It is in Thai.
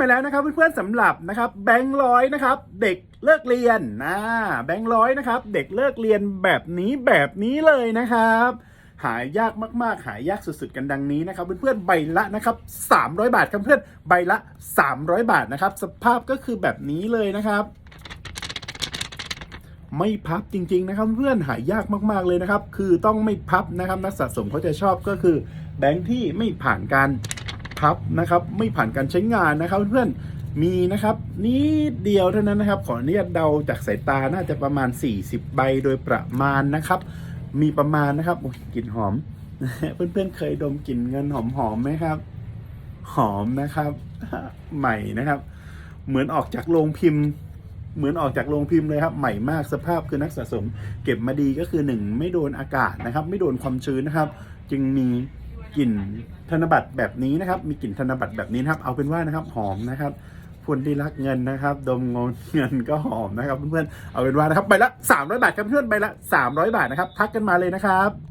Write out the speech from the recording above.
มาแล้วนะครับเพื่อนๆสำหรับนะครับแบงค์ร้อยนะครับเด็กเลิกเรียนนะแบงค์ร้อยนะครับเด็กเลิกเรียนแบบนี้แบบนี้เลยนะครับ หายากมากๆ หายากสุดๆกันดังนี้นะครับเพื่อนๆใบละนะครับ300 บาทครับเพื่อนใบละ 300 บาทนะครับสภาพก็คือแบบนี้เลยนะครับ ไม่พับจริงๆนะครับเพื่อนหายากมากๆเลยนะครับ คือต้องไม่พับนะครับนักสะสมเขาจะชอบก็คือแบงค์ที่ไม่ผ่านการ พับนะครับ ไม่ผ่านการใช้งานนะครับเพื่อนมีนะครับนิดเดียวเท่านั้นนะครับ ขออนุญาตเดาจากสายตาน่าจะประมาณ 40 ใบโดยประมาณนะครับ มีประมาณนะครับโอ้ยกลิ่นหอม เพื่อนๆเคยดมกลิ่นเงินหอมๆไหมครับ หอมนะครับ ใหม่นะครับ เหมือนออกจากโรงพิมพ์ เหมือนออกจากโรงพิมพ์เลยครับ ใหม่มากสภาพคือนักสะสม เก็บมาดีก็คือหนึ่งไม่โดนอากาศนะครับ ไม่โดนความชื้นนะครับ จึงมี กลิ่นธนบัตรแบบนี้นะครับ มีกลิ่นธนบัตรแบบนี้นะครับ เอาเป็นว่านะครับหอมนะครับคนที่รักเงินนะครับ ดมเงินก็หอมนะครับเพื่อนๆเอาเป็นว่านะครับใบละ300บาทครับเพื่อนใบละ300 บาทนะครับ ทักกันมาเลยนะครับ